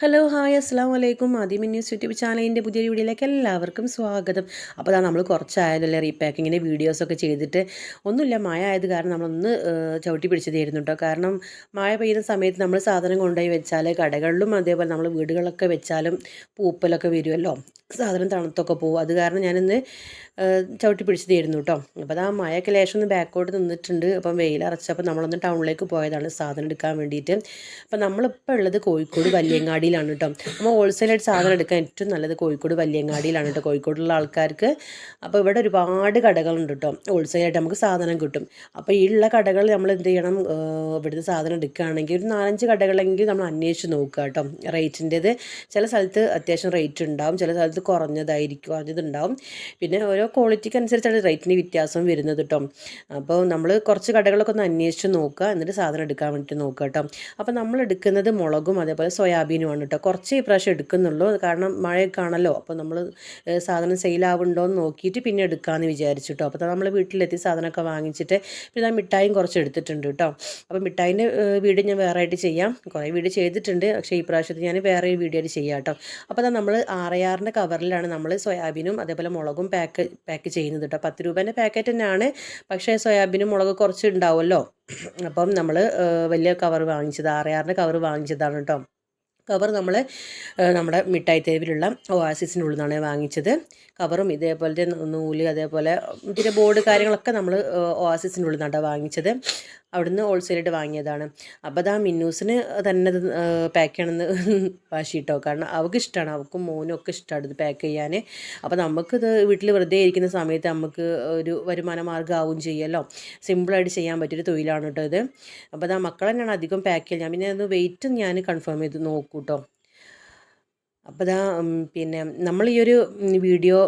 Hello hi അസ്സാം വലൈക്കും ആദ്യം ന്യൂസ് യൂട്യൂബ് ചാനലിന്റെ പുതിയ വീഡിയോയിലേക്ക് എല്ലാവർക്കും സ്വാഗതം. അപ്പോൾ അതാ നമ്മൾ കുറച്ചായതല്ലേ റീപാക്കിങ്ങിന്റെ വീഡിയോസൊക്കെ ചെയ്തിട്ട്. ഒന്നുമില്ല മഴ ആയത് കാരണം നമ്മളൊന്ന് ചവിട്ടി പിടിച്ചതായിരുന്നു കേട്ടോ കാരണം മഴ പെയ്യുന്ന സമയത്ത് നമ്മൾ സാധനം കൊണ്ടുപോയി വെച്ചാൽ കടകളിലും അതേപോലെ നമ്മൾ വീടുകളൊക്കെ വെച്ചാലും പൂപ്പലൊക്കെ വരുമല്ലോ സാധനം തണുത്തൊക്കെ പോകും അത് കാരണം ഞാനിന്ന് ചവിട്ടി പിടിച്ചതായിരുന്നു കേട്ടോ അപ്പോൾ അത് ആ മഴയൊക്കെ ലേശം ഒന്ന് ബാക്കോട്ട് നിന്നിട്ടുണ്ട്. അപ്പം വെയിലറച്ചപ്പോൾ നമ്മളൊന്ന് ടൗണിലേക്ക് പോയതാണ് സാധനം എടുക്കാൻ വേണ്ടിയിട്ട് അപ്പം നമ്മളിപ്പോൾ ഉള്ളത് കോഴിക്കോട് വല്യങ്ങാടിയിലാണ് കേട്ടോ നമ്മൾ ഹോൾസെയിലായിട്ട് സാധനം എടുക്കാൻ ഏറ്റവും നല്ലത് കോഴിക്കോട് വല്യങ്ങാടിയിലാണ് കേട്ടോ കോഴിക്കോടുള്ള ആൾക്കാർക്ക് അപ്പോൾ ഇവിടെ ഒരുപാട് കടകളുണ്ട് കേട്ടോ ഹോൾസെയിലായിട്ട് നമുക്ക് സാധനം കിട്ടും. അപ്പോൾ ഈ ഉള്ള കടകൾ നമ്മൾ എന്ത് ചെയ്യണം ഇവിടുന്ന് സാധനം എടുക്കുകയാണെങ്കിൽ ഒരു നാലഞ്ച് കടകളെങ്കിൽ നമ്മൾ അന്വേഷിച്ച് നോക്കുക കേട്ടോ റേറ്റിന്റെത്. ചില സ്ഥലത്ത് അത്യാവശ്യം റേറ്റ് ഉണ്ടാവും. ചില സ്ഥലത്ത് കുറഞ്ഞതായിരിക്കും കുറഞ്ഞതുണ്ടാവും പിന്നെ ഓരോ ക്വാളിറ്റിക്ക് അനുസരിച്ചാണ് റേറ്റിന് വ്യത്യാസം വരുന്നത് കേട്ടോ അപ്പോൾ നമ്മൾ കുറച്ച് കടകളൊക്കെ ഒന്ന് അന്വേഷിച്ച് നോക്കുക എന്നിട്ട് സാധനം എടുക്കാൻ വേണ്ടിയിട്ട് നോക്കുക കേട്ടോ അപ്പോൾ നമ്മൾ എടുക്കുന്നത് മുളകും അതേപോലെ സോയാബീനുമാണ് കേട്ടോ കുറച്ച് ഇപ്രാവശ്യം പ്രാവശ്യം എടുക്കുന്നുള്ളൂ. കാരണം മഴയൊക്കെ ആണല്ലോ അപ്പോൾ നമ്മൾ സാധനം സെയിലാവുണ്ടോ എന്ന് നോക്കിയിട്ട് പിന്നെ എടുക്കാമെന്ന് വിചാരിച്ചു കേട്ടോ അപ്പോൾ നമ്മൾ വീട്ടിലെത്തി സാധനമൊക്കെ വാങ്ങിച്ചിട്ട് പിന്നെ ഞാൻ മിഠായും കുറച്ച് എടുത്തിട്ടുണ്ട് കേട്ടോ അപ്പോൾ മിഠായിന്റെ വീഡിയോ ഞാൻ വേറെ ആയിട്ട് ചെയ്യാം. കുറേ വീട് ചെയ്തിട്ടുണ്ട് പക്ഷേ ഈ പ്രാവശ്യത്തിൽ ഞാൻ വേറെ ഒരു വീഡിയോ ആയിട്ട് ചെയ്യാം കേട്ടോ അപ്പോൾ നമ്മൾ ആറയാറിന്റെ കവർ കവറിലാണ് നമ്മൾ സോയാബീനും അതേപോലെ മുളകും പാക്ക് പാക്ക് ചെയ്യുന്നത് കേട്ടോ പത്ത് രൂപേന്റെ പാക്കറ്റ് തന്നെയാണ്. പക്ഷേ സോയാബീനും മുളക് കുറച്ച് ഉണ്ടാവുമല്ലോ അപ്പം നമ്മൾ വലിയ കവർ വാങ്ങിച്ചത് ആറയാറിന്റെ കവർ വാങ്ങിച്ചതാണ് കേട്ടോ കവർ നമ്മൾ നമ്മുടെ മിഠായി തേവിലുള്ള ഓയാസിസിന്റെ ഉള്ളിൽ നിന്നാണ് വാങ്ങിച്ചത്. കവറും ഇതേപോലത്തെ നൂൽ അതേപോലെ പിന്നെ ബോർഡ് കാര്യങ്ങളൊക്കെ നമ്മൾ ഓയാസിസിന്റെ ഉള്ളിൽ നിന്നാണ് വാങ്ങിച്ചത്. അവിടുന്ന് ഹോൾസെയിലായിട്ട് വാങ്ങിയതാണ്. അപ്പോൾ അത് ആ മിന്നൂസിന് തന്നെ പാക്ക് ചെയ്യണമെന്ന് വാശി കിട്ടോ കാരണം അവൾക്ക് ഇഷ്ടമാണ് അവൾക്കും മോനും ഒക്കെ ഇഷ്ടമാണ് ഇത് പാക്ക് ചെയ്യാൻ അപ്പോൾ നമുക്കിത് വീട്ടിൽ വെറുതെ ഇരിക്കുന്ന സമയത്ത് നമുക്ക് ഒരു വരുമാന മാർഗമാവും ചെയ്യുമല്ലോ സിമ്പിളായിട്ട് ചെയ്യാൻ പറ്റിയൊരു തൊഴിലാണ് കേട്ടോ ഇത്. അപ്പോൾ അത് ആ മക്കൾ അധികം പാക്ക് ചെയ്യുക ഞാൻ പിന്നെ അത് വെയിറ്റ് ഞാൻ കൺഫേം ചെയ്ത് നോക്കൂട്ടോ. അപ്പോൾ ഇതാ പിന്നെ നമ്മൾ ഈ ഒരു വീഡിയോ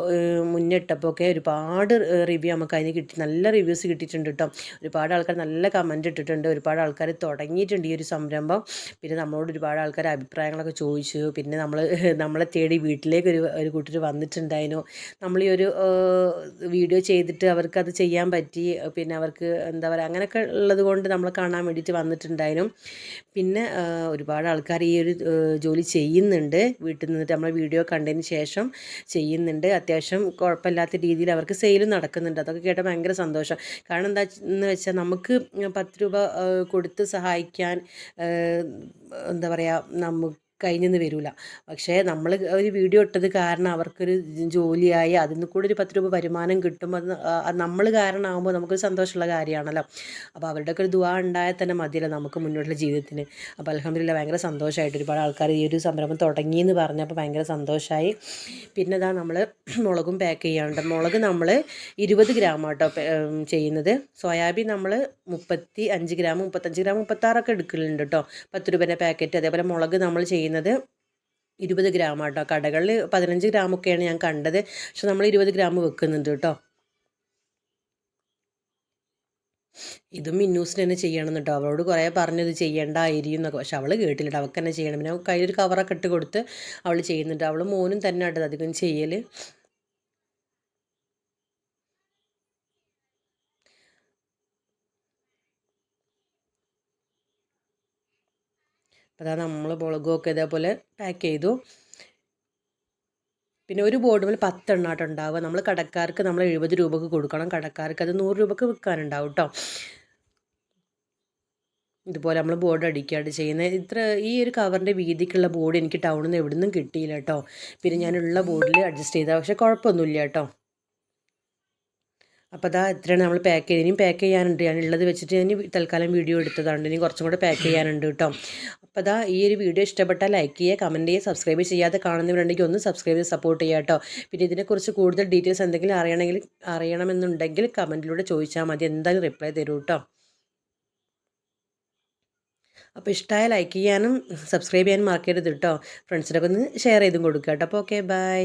മുന്നിട്ടപ്പോൾ ഒക്കെ ഒരുപാട് റിവ്യൂ നമുക്ക് അതിന് കിട്ടി. നല്ല റിവ്യൂസ് കിട്ടിയിട്ടുണ്ട് കേട്ടോ ഒരുപാട് ആൾക്കാർ നല്ല കമന്റ് ഇട്ടിട്ടുണ്ട്. ഒരുപാട് ആൾക്കാർ തുടങ്ങിയിട്ടുണ്ട് ഈ ഒരു സംരംഭം. പിന്നെ നമ്മളോട് ഒരുപാട് ആൾക്കാർ അഭിപ്രായങ്ങളൊക്കെ ചോദിച്ചു. പിന്നെ നമ്മൾ നമ്മളെ തേടി വീട്ടിലേക്ക് ഒരു ഒരു കൂട്ടർ വന്നിട്ടുണ്ടായിരുന്നു നമ്മൾ ഈ ഒരു വീഡിയോ ചെയ്തിട്ട് അവർക്ക് അത് ചെയ്യാൻ പറ്റി. പിന്നെ അവർക്ക് എന്താ പറയുക അങ്ങനെയൊക്കെ ഉള്ളത് കൊണ്ട് നമ്മൾ കാണാൻ വേണ്ടിയിട്ട് വന്നിട്ടുണ്ടായിരുന്നു പിന്നെ ഒരുപാട് ആൾക്കാർ ഈ ഒരു ജോലി ചെയ്യുന്നുണ്ട്. വീട്ടിൽ വീട്ടിൽ നിന്നിട്ട് നമ്മൾ വീഡിയോ കണ്ടതിന് ശേഷം ചെയ്യുന്നുണ്ട്. അത്യാവശ്യം കുഴപ്പമില്ലാത്ത രീതിയിൽ അവർക്ക് സെയിലും നടക്കുന്നുണ്ട്. അതൊക്കെ കേട്ടാൽ ഭയങ്കര സന്തോഷം. കാരണം എന്താ എന്ന് വെച്ചാൽ നമുക്ക് പത്ത് രൂപ കൊടുത്ത് സഹായിക്കാൻ എന്താ പറയുക നമുക്ക് കഴിഞ്ഞെന്ന് വരില്ല പക്ഷേ നമ്മൾ ഒരു വീഡിയോ ഇട്ടത് കാരണം അവർക്കൊരു ജോലിയായി അതിൽ നിന്ന് കൂടെ ഒരു പത്ത് രൂപ വരുമാനം കിട്ടും അത് നമ്മൾ കാരണമാകുമ്പോൾ നമുക്കൊരു സന്തോഷമുള്ള കാര്യമാണല്ലോ. അപ്പോൾ അവരുടെയൊക്കെ ഒരു ദുവാ ഉണ്ടായാൽ തന്നെ മതിയല്ലോ നമുക്ക് മുന്നോട്ടുള്ള ജീവിതത്തിന്. അപ്പോൾ അലഹമില്ല ഭയങ്കര സന്തോഷമായിട്ട് ഒരുപാട് ആൾക്കാർ ഈ ഒരു സംരംഭം തുടങ്ങി എന്ന് പറഞ്ഞപ്പോൾ ഭയങ്കര സന്തോഷമായി പിന്നെ ഇതാ നമ്മൾ മുളകും പാക്ക് ചെയ്യാനുണ്ട്. മുളക് നമ്മൾ ഇരുപത് ഗ്രാം ആട്ടോ ചെയ്യുന്നത്. സോയാബീൻ നമ്മൾ മുപ്പത്തി അഞ്ച് ഗ്രാം മുപ്പത്തഞ്ച് ഗ്രാം മുപ്പത്താറൊക്കെ എടുക്കലുണ്ട് കേട്ടോ പത്ത് രൂപേന്റെ പാക്കറ്റ് അതേപോലെ മുളക് നമ്മൾ ചെയ്യുന്നത് ചെയ്യുന്നത് ഇരുപത് ഗ്രാം ആട്ടോ. കടകളിൽ പതിനഞ്ച് ഗ്രാമൊക്കെയാണ് ഞാൻ കണ്ടത്. പക്ഷെ നമ്മൾ ഇരുപത് ഗ്രാം വെക്കുന്നുണ്ട് കേട്ടോ. ഇതും മിന്നൂസിന് തന്നെ ചെയ്യണം കേട്ടോ. അവളോട് കുറേ പറഞ്ഞത് ചെയ്യേണ്ട അരിയും എന്നൊക്കെ. പക്ഷെ അവൾ കേട്ടില്ല അവൾക്ക് തന്നെ ചെയ്യണം. പിന്നെ കയ്യിലൊരു കവറൊക്കെ ഇട്ട് കൊടുത്ത് അവൾ ചെയ്യുന്നുണ്ട്. അവൾ മോനും തന്നെ ആട്ടത് അധികം ചെയ്യൽ അപ്പോൾ അതാ നമ്മൾ മുളകുമൊക്കെ ഇതേപോലെ പാക്ക് ചെയ്തു. പിന്നെ ഒരു ബോർഡ് മേൽ പത്തെണ്ണാട്ടം ഉണ്ടാവുക. നമ്മൾ കടക്കാർക്ക് നമ്മൾ എഴുപത് രൂപക്ക് കൊടുക്കണം. കടക്കാർക്ക് അത് നൂറ് രൂപക്ക് വിൽക്കാനുണ്ടാവും കേട്ടോ ഇതുപോലെ നമ്മൾ ബോർഡ് അടിക്കുകയാണ് ചെയ്യുന്നത്. ഇത്ര ഈ ഒരു കവറിന്റെ വീതിക്കുള്ള ബോർഡ് എനിക്ക് ടൗണിൽ നിന്ന് എവിടെ നിന്നും കിട്ടിയില്ല കേട്ടോ പിന്നെ ഞാനുള്ള ബോർഡിൽ അഡ്ജസ്റ്റ് ചെയ്താൽ പക്ഷേ കുഴപ്പമൊന്നുമില്ല കേട്ടോ അപ്പോൾ അതാ എത്രയാണ് നമ്മൾ പാക്ക് ചെയ്ത് ഇനിയും പാക്ക് ചെയ്യാനുണ്ട്. ഞാനുള്ളത് വെച്ചിട്ട് ഞാൻ തൽക്കാലം വീഡിയോ എടുത്തതാണ് ഇനി കുറച്ചും കൂടെ പാക്ക് ചെയ്യാനുണ്ട് കേട്ടോ അപ്പോൾ അതാ ഈ ഒരു വീഡിയോ ഇഷ്ടപ്പെട്ടാൽ ലൈക്ക് ചെയ്യുക കമന്റ് ചെയ്യുക സബ്സ്ക്രൈബ് ചെയ്യാതെ കാണുന്നവരുണ്ടെങ്കിൽ ഒന്ന് സബ്സ്ക്രൈബ് ചെയ്ത് സപ്പോർട്ട് ചെയ്യുക കേട്ടോ. പിന്നെ ഇതിനെക്കുറിച്ച് കൂടുതൽ ഡീറ്റെയിൽസ് എന്തെങ്കിലും അറിയണമെങ്കിൽ അറിയണമെന്നുണ്ടെങ്കിൽ കമന്റിലൂടെ ചോദിച്ചാൽ മതി. എന്തായാലും റിപ്ലൈ തരൂ കേട്ടോ. അപ്പോൾ ഇഷ്ടമായ ലൈക്ക് ചെയ്യാനും സബ്സ്ക്രൈബ് ചെയ്യാനും മറക്കരുത് കേട്ടോ. ഫ്രണ്ട്സിനൊക്കെ ഒന്ന് ഷെയർ ചെയ്തും കൊടുക്കുക കേട്ടോ. അപ്പോൾ ഓക്കെ ബൈ